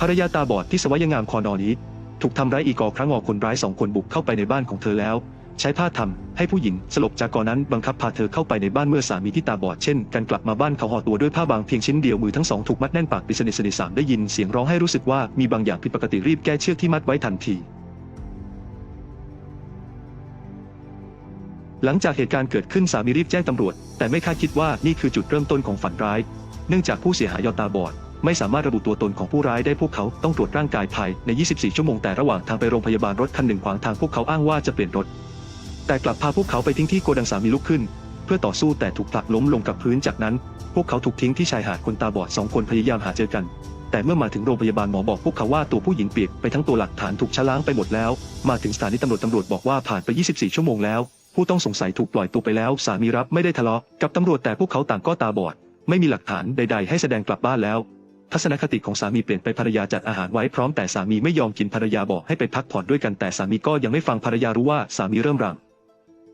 ภรรยาตาบอดที่สวยงามคอนอนี้ ถูกทำร้ายอีกอครั้งงอคนร้ายสองคนบุกเข้าไปในบ้านของเธอแล้ว ใช้ผ้าทำให้ผู้หญิงสลบจากก่อนนั้นบังคับพาเธอเข้าไปในบ้านเมื่อสามีที่ตาบอดเช่นกันกลับมาบ้านเขาห่อตัวด้วยผ้าบางเพียงชิ้นเดียวมือทั้งสองถูกมัดแน่นปากปิดสนิทสนิทสามได้ยินเสียงร้องให้รู้สึกว่ามีบางอย่างผิดปกติรีบแก้เชือกที่มัดไว้ทันทีหลังจากเหตุการณ์เกิดขึ้นสามีรีบแจ้งตำรวจ แต่ไม่คาดคิดว่านี่คือจุดเริ่มต้นของฝันร้าย เนื่องจากผู้เสียหายยอตาบอด ไม่สามารถระบุตัวตนของผู้ร้ายได้พวกเขาต้องตรวจร่างกายภายใน 24 ชั่วโมงแต่ระหว่างทางไปโรงพยาบาลรถคันหนึ่งขวางทางพวกเขาอ้างว่าจะเปลี่ยนรถ แต่กลับพาพวกเขาไปทิ้งที่โกดังสามีลุกขึ้น เพื่อต่อสู้แต่ถูกผลักล้มลงกับพื้นจากนั้น พวกเขาถูกทิ้งที่ชายหาดคนตาบอดสองคนพยายามหาเจอกัน แต่เมื่อมาถึงโรงพยาบาลหมอบอกพวกเขาว่าตัวผู้หญิงเปียกไปทั้งตัวหลักฐานถูกชะล้างไปหมดแล้ว มาถึงสถานีตำรวจตำรวจบอกว่าผ่านไป 24 ชั่วโมงแล้ว ผู้ต้องสงสัยถูกปล่อยตัวไปแล้วสามีรับไม่ได้ทะเลาะกับตำรวจแต่พวกเขาต่างก็ตาบอดไม่มีหลักฐานใด ๆ ให้แสดงกลับบ้านแล้ว ทัศนคติของสามีเปลี่ยนไปภรรยาจัดอาหารไว้พร้อมแต่สามีไม่ยอมกินภรรยาบอกให้ไปพักผ่อนด้วยกันแต่สามีก็ยังไม่ฟังภรรยารู้ว่าสามีเริ่มรัง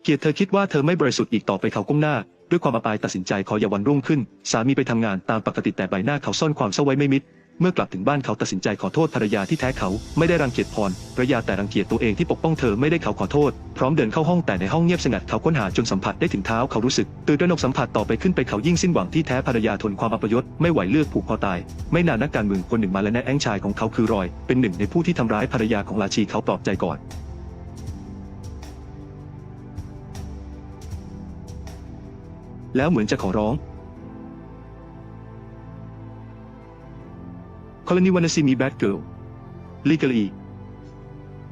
เกียรติเธอคิดว่าเธอไม่บริสุทธิ์อีกต่อไปเขาก้มหน้า ด้วยความอับอายตัดสินใจขออย่าวันรุ่งขึ้น สามีไปทำงานตามปกติแต่ใบหน้าเขาซ่อนความเศร้าไว้ไม่มิด เมื่อกลับถึงบ้านเขาตัดสินใจขอโทษภรรยาที่แท้เขาไม่ได้รังเกียจพรภรรยาแต่รังเกียจตัวเองที่ปกป้องเธอไม่ได้เขาขอโทษ พร้อมเดินเข้าห้องแต่ในห้องเงียบสงัดเขาค้นหาจนสัมผัสได้ถึงเท้าเขารู้สึกตื่นตระหนกสัมผัสต่อไปขึ้นไปเขายิ่งสิ้นหวังที่แท้ภรรยาทนความอัปยศไม่ไหวเลือกผูกคอตาย ไม่นานนักการเมืองคนหนึ่งมาและแนะแองชายของเขาคือรอย เป็นหนึ่งในผู้ที่ทำร้ายภรรยาของราชีเขาปลอบใจก่อนแล้วเหมือนจะขอร้อง กรณีวรรณซีมีแบดเกิลลีก a ลี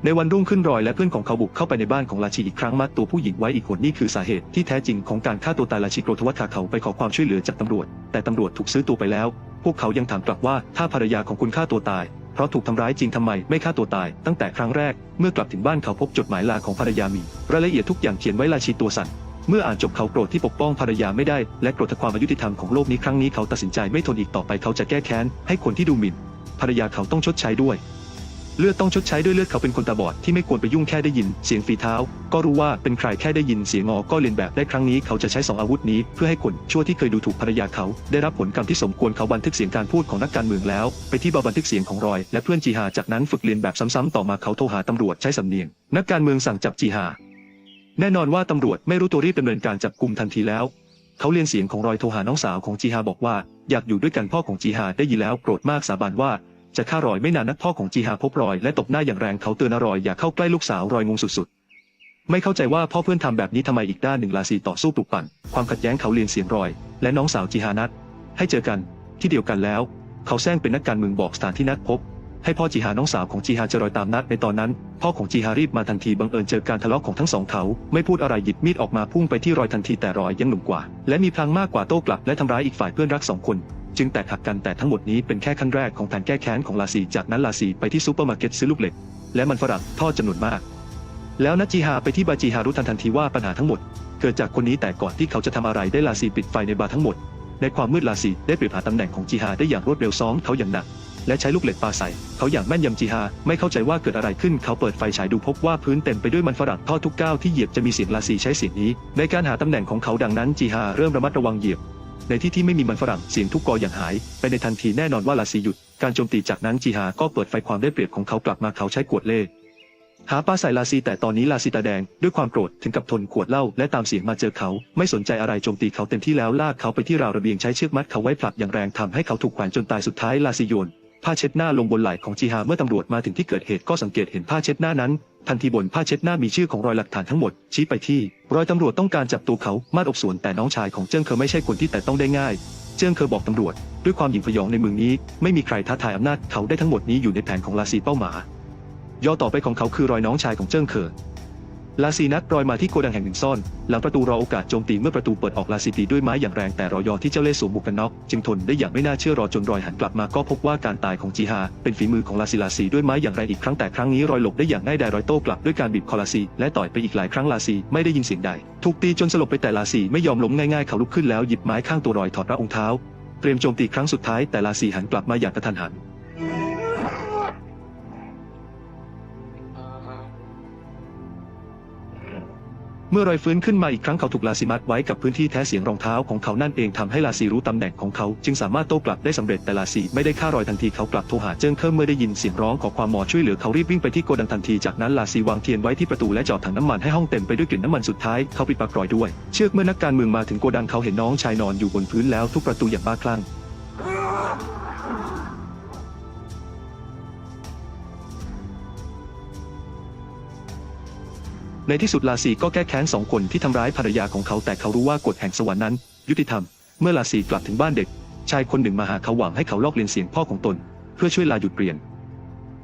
ในวันรุ่งขึ้นรอยและเพื่อนของเขาบุกเข้าไปในบ้านของราชีอีกครั้งมัดตัวผู้หญิงไว้อีกคนนี่คือสาเหตุที่แท้จริงของการฆ่าตัวตายราชีโกรธวัฒขาเขาไปขอความช่วยเหลือจากตำรวจ แต่ตำรวจถูกซื้อตัวไปแล้ว พวกเขายังถามกลับว่าถ้าภรรยาของคุณฆ่าตัวตาย เพราะถูกทำร้ายจริงทำไมไม่ฆ่าตัวตาย ตั้งแต่ครั้งแรกเมื่อกลับถึงบ้านเขาพบจดหมายลาของภรรยามี รายละเอียดทุกอย่างเขียนไว้ราชีตัวสั่นเมื่ออ่านจบเขาโกรธที่ปกป้องภรรยาไม่ได้ และโกรธความอายุติธรรมของโลกนี้ครั้งนี้เขาตัดสินใจไม่ทนอีกต่อไปเขาจะแก้แค้นให้คนที่ดูหมิ่น ภรรยาเขาต้องชดใช้ด้วย เลือดต้องชดใช้ด้วยเลือดเขาเป็นคนตาบอดที่ไม่ควรไปยุ่งแค่ได้ยินเสียงฝีเท้า ก็รู้ว่าเป็นใครแค่ได้ยินเสียงงอก็เลียนแบบได้ครั้งนี้เขาจะใช้สองอาวุธนี้เพื่อให้คนชั่วที่เคยดูถูกภรรยาเขาได้รับผลกรรมที่สมควรเขาบันทึกเสียงการพูดของนักการเมืองแล้ว ไปที่บาบันทึกเสียงของรอย และเพื่อนจีฮาจากนั้นฝึกเรียนแบบซ้ำๆต่อมาเขาโทรหาตำรวจใช้สำเนียง นักการเมืองสั่งจับจีฮาแน่นอนว่าตำรวจไม่รู้ตัวรีบดำเนินการจับกลุ่มทันทีแล้วเขาเรียนเสียงของรอยโทรหาน้องสาวของจีฮาบอกว่า อยากอยู่ด้วยกันพ่อของจีฮาได้ยินแล้วโกรธมากสาบานว่า จะฆ่ารอยไม่นานนักพ่อของจีฮาพบรอยและตบหน้าอย่างแรงเขาเตือนอรอยอย่าเข้าใกล้ลูกสาวรอยงงสุดๆ ไม่เข้าใจว่าพ่อเพื่อนทำแบบนี้ทำไมอีกด้านหนึ่งลาซีต่อสู้ปลุกปั่น ความขัดแย้งเขาเรียนเสียงรอย และน้องสาวจีฮานัดให้เจอกันที่เดียวกันแล้ว เขาแซงเป็นนักการเมืองบอกสถานที่นัดพบ ให้พ่อจีฮาน้องสาวของจีฮาเจอรอยตามนัดในตอนนั้น พ่อของจีฮารีบมาทันทีบังเอิญเจอการทะเลาะของทั้งสองเขา ไม่พูดอะไรหยิบมีดออกมาพุ่งไปที่รอยทันทีแต่รอยยังหนุ่มกว่า และมีพลังมากกว่าโต้กลับและทำร้ายอีกฝ่ายเพื่อนรักสองคน จึงแตกหักกันแต่ทั้งหมดนี้เป็นแค่ขั้นแรกของแผนแก้แค้นของลาซีจากนั้นลาซีไปที่ซูเปอร์มาร์เก็ตซื้อลูกเหล็ก และมันฝรั่งทอดจำนวนมาก แล้วนัจีฮาไปที่บาจีฮารู้ทันทันทีว่าปัญหาทั้งหมด เกิดจากคนนี้แต่ก่อนที่เขาจะทำอะไรได้ลาซีปิดไฟในบาร์ทั้งหมด ในความมืดลาซีได้เปรียบหาตำแหน่งของจีฮาได้อย่างรวดเร็วซ้อมเขาอย่างหนักและใช้ลูกเหล็กปาใส่ เขาอย่างแม่นยำจีฮาไม่เข้าใจว่าเกิดอะไรขึ้น เขาเปิดไฟฉายดูพบว่าพื้นเต็มไปด้วยมันฝรั่งทอดทุกก้าวที่เหยียบจะมีเสียงลาซีใช้เสียงนี้ ในการหาตำแหน่งของเขาดังนั้นจีฮาเริ่มระมัดระวังเหยียบ ในที่ที่ไม่มีมันฝรั่งเสียงทุกกออย่างหาย ไปในทันทีแน่นอนว่าลาซีหยุด การโจมตีจากนั้นจีฮาก็เปิดไฟความได้เปรียบของเขากลับมาเขาใช้กวดเล่หาปลาใส่ลาซีแต่ตอนนี้ลาซีตาแดงด้วยความโกรธถึงกับทนขวดเหล้าและตามเสียงมาเจอเขา ไม่สนใจอะไรโจมตีเขาเต็มที่แล้วลากเขาไปที่ราวระเบียงใช้เชือกมัดเขาไว้ผลักอย่างแรงทำให้เขาถูกแขวนจนตายสุดท้ายลาซีโยนผ้าเช็ดหน้าลงบนไหล่ของจีฮาเมื่อตำรวจมาถึงที่เกิดเหตุก็สังเกตเห็นผ้าเช็ดหน้านั้น ทันทีบนผ้าเช็ดหน้ามีชื่อของรอยหลักฐานทั้งหมด ชี้ไปที่ รอยตำรวจต้องการจับตัวเขามาดอกสวนแต่น้องชายของเจิ้งเคอไม่ใช่คนที่แต่ต้องได้ง่าย เจิ้งเคอบอกตำรวจ ด้วยความหยิ่งพยองในเมืองนี้ ไม่มีใครท้าทายอำนาจเขาได้ทั้งหมดนี้อยู่ในแผนของลาซีเป้าหมายย่อต่อไปของเขาคือรอยน้องชายของเจิ้งเคอ ลาซีนัดรอยมาที่โกดังแห่งหนึ่งซ่อน หลังประตูรอโอกาสโจมตีเมื่อประตูเปิดออกลาซีตีด้วยไม้อย่างแรงแต่รอยอที่เจ้าเล่ห์สวมหมวกกันน็อกจึงทนได้อย่างไม่น่าเชื่อรอจนรอยหันกลับมาก็พบว่าการตายของจีฮาเป็นฝีมือของลาซีลาซีด้วยไม้อย่างแรงอีกครั้งแต่ครั้งนี้รอยหลบได้อย่างง่ายดายรอยโต้กลับด้วยการบีบคอลาซีและต่อยไปอีกหลายครั้งลาซีไม่ได้ยินเสียงใดถูกตีจนสลบไปแต่ลาซีไม่ยอมล้มง่ายๆเขาลุกขึ้นแล้วหยิบไม้ข้างตัวรอยถอดระองเท้า เตรียมโจมตีครั้งสุดท้ายแต่ลาซีหันกลับมาอย่างกระทันหัน เมื่อรอยฟื้นขึ้นมาอีกครั้งเขาถูกลาซีมัดไว้กับพื้นที่แท้เสียงรองเท้าของเขานั่นเองทำให้ลาซีรู้ตำแหน่งของเขาจึงสามารถโต้กลับได้สำเร็จแต่ลาซีไม่ได้ฆ่ารอยทันทีเขากลับโทรหาเจิ้งเคิมเมื่อได้ยินเสียงร้องขอความหมอช่วยเหลือเขารีบวิ่งไปที่โกดังทันทีจากนั้นลาซีวางเทียนไว้ที่ประตูและจอดถังน้ำมันให้ห้องเต็มไปด้วยกลิ่นน้ำมันสุดท้ายเขาปิดปากรอยด้วย เชือกเมื่อนักการเมืองมาถึงโกดังเขาเห็นน้องชายนอนอยู่บนพื้นแล้วทุกประตูอย่างบ้าคลั่ง ในที่สุดลาซีก็แก้แค้นสองคนที่ทำร้ายภรรยาของเขาแต่เขารู้ว่ากฎแห่งสวรรค์นั้น ยุติธรรม เมื่อลาซีกลับถึงบ้านเด็ก ชายคนหนึ่งมาหาเขาหวังให้เขาลอกเลียนเสียงพ่อของตน เพื่อช่วยลาหยุดเรียน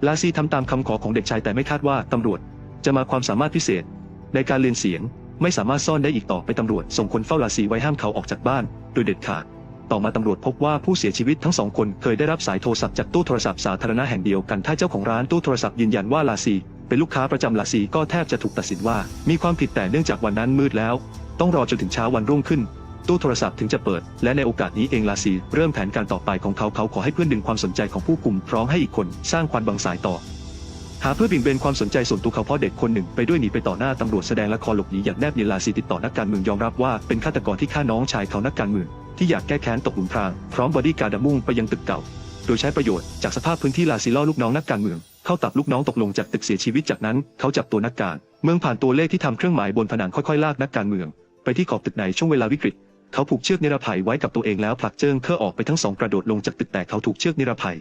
ลาซีทำตามคำขอของเด็กชายแต่ไม่คาดว่าตำรวจ จะมาความสามารถพิเศษ ในการเรียนเสียงไม่สามารถซ่อนได้อีกต่อไปตำรวจส่งคนเฝ้าลาซีไว้ห้ามเขาออกจากบ้าน โดยเด็ดขาด ต่อมาตำรวจพบว่าผู้เสียชีวิตทั้งสองคนเคยได้รับสายโทรศัพท์จากตู้โทรศัพท์สาธารณะแห่งเดียวกันถ้าเจ้าของร้านตู้โทรศัพท์ยืนยันว่าลาซี เป็นลูกค้าประจำลาซีก็แทบจะถูกตัดสินว่า มีความผิดแต่เนื่องจากวันนั้นมืดแล้ว ต้องรอจนถึงเช้าวันรุ่งขึ้น ตู้โทรศัพท์ถึงจะเปิด และในโอกาสนี้เองลาซีเริ่มแผนการต่อไปของเขาเขาขอให้เพื่อนดึงความสนใจของผู้คุมพร้อมให้อีกคนสร้างควันบังสายต่อ หาเพื่อบี่งเบนความสนใจส่วนตัวเขาเพราะเด็กคนหนึ่งไปด้วยหนีไปต่อหน้าตำรวจแสดงละครหลบหนีอย่างแนบเนียนลาซีติดต่อนักการเมืองยอมรับว่าเป็นฆาตกรที่ฆ่าน้องชายเขานักการเมืองที่อยากแก้แค้นตกหลุมพรางพร้อมบอดี้การ์ดมุ่งไปยังตึกเก่า โดยใช้ประโยชน์จากสภาพพื้นที่ลาซีล่อลูกน้องนักการเมือง เข้าตับลูกน้องตกลงจากตึกเสียชีวิตจากนั้นเขาจับตัวนักการ เมืองผ่านตัวเลขที่ทำเครื่องหมายบนผนังค่อยๆลากนักการเมือง ไปที่ขอบตึกในช่วงเวลาวิกฤต เขาผูกเชือกนิรภัยไว้กับตัวเองแล้วผลักเจิ้งเคอออกไปทั้งสองกระโดดลงจากตึกแต่เขาถูกเชือกนิรภัย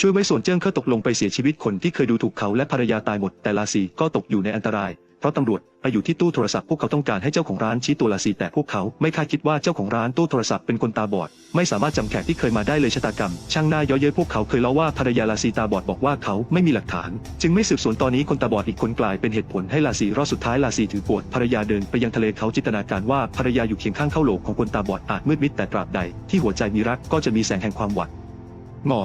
ช่วยไว้ส่วนเจิ้งเคอตกลงไปเสียชีวิตคนที่เคยดูถูกเขาและภรรยาตายหมดแต่ลาซีก็ตกอยู่ในอันตราย ราะตำรวจไปอยู่ที่ตู้โทรศัพท์พวกเขาต้องการให้เจ้าของร้านชี้ตัวลาซีแต่พวกเขาไม่คาดคิดว่าเจ้าของร้านตู้โทรศัพท์เป็นคนตาบอด ไม่สามารถจำแขกที่เคยมาได้เลยชะตากรรม ช่างหน้าเย้อเย้ยพวกเขาเคยเล่าว่าภรรยาลาซีตาบอดบอกว่าเขาไม่มีหลักฐาน จึงไม่สืบสวนตอนนี้คนตาบอดอีกคนกลายเป็นเหตุผลให้ลาซีรอดสุดท้ายลาซีถือปวดภรรยาเดินไปยังทะเลเขาจินตนาการว่าภรรยาอยู่เคียงข้างเข้าโหลกของคนตาบอดอาจมืดมิดแต่ตราบใด ที่หัวใจมีรักก็จะมีแสงแห่งความหวังงอ